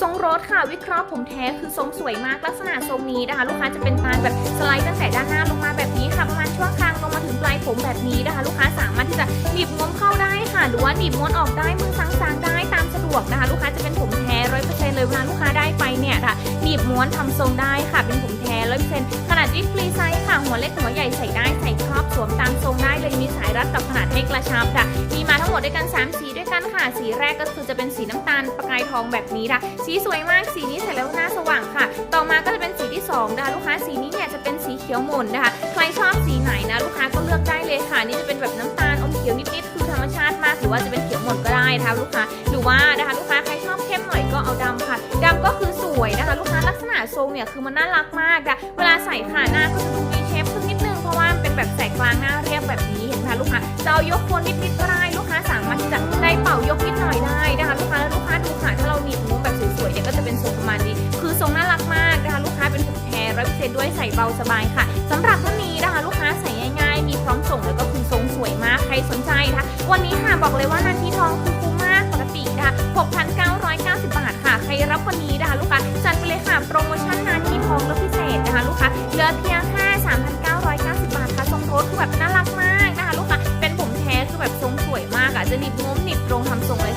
ทรงรถค่ะวิเคราะห์ผมแท้คือทรงสวยมากลักษณะทรงนี้นะคะ ลูกค้าจะเป็นตาแบบสไลด์ตั้งแต่ด้านหน้าลงมาแบบนี้ค่ะประมาณช่วงคางลงมาถึงปลายผมแบบนี้นะคะ ลูกค้าสามารถที่จะหนีบม้วนเข้าได้ค่ะ หรือว่าหนีบม้วนออกได้มือซ้างๆได้ตามสะดวกนะคะ ลูกค้าจะเป็นผมแท้ร้อยเปอร์เซ็นต์เลยเวลาลูกค้าได้ไปเนี่ยค่ะหนีบม้วนทำทรงได้ค่ะ เป็นผมแท้ร้อยเปอร์เซ็นต์ขนาดที่ฟรีไซส์ค่ะหัวเล็กหัวใหญ่ใส่ได้ใส่ครอบสวมตามทรงได้เลยมีสายรัดกับขนาดให้กระชับค่ะ ดด้วยกัน 3 สีด้วยกันค่ะ สีแรกก็คือจะเป็นสีน้ำตาลประกายทองแบบนี้ค่ะสีสวยมากสีนี้ใส่แล้วหน้าสว่างค่ะ ต่อมาก็จะเป็นสีที่2นะคะลูกค้าสีนี้เนี่ยจะเป็นสีเขียวหม่นนะคะใครชอบสีไหนนะลูกค้าก็เลือกได้เลยค่ะ นี่จะเป็นแบบน้ำตาลอมเขียวนิดๆคือธรรมชาติมากหรือว่าจะเป็นเขียวหม่นก็ได้นะคะลูกค้าหรือว่านะคะลูกค้าใครชอบเข้มหน่อยก็เอาดำค่ะดำก็คือสวยนะคะ ลูกค้าลักษณะทรงเนี่ยคือมันน่ารักมากค่ะเวลาใส่ค่ะหน้าก็จะดูมีเชฟขึ้นนิดนึงเพราะว่าเป็นแบบแสกกลางหน้าเรียบแบบนี้เห็นไหมลูกค้าจะเอายกโคนนิดๆก็ได้ามารถที่จะได้เป่ายกนิดหน่อยได้นะคะลูกค้าและลูกค้าดูค่ะถ้าเราหนีบมุ้งแบบสวยๆเนี่ยก็จะเป็นทรงประมาณนี้ คือทรงน่ารักมากนะคะลูกค้าเป็นผมแฮร์ร้อยเปอร์เซ็นต์ด้วยใส่เบาสบายค่ะ สำหรับท่านนี้นะคะลูกค้าใส่ง่ายๆ มีพร้อมส่งแล้วก็คือทรงสวยมากใครสนใจนะคะวันนี้ค่ะบอกเลยว่านาทีทองคือคุ้มมากปกตินะคะ6,990 บาทค่ะ ใครรับวันนี้ 中他们送的。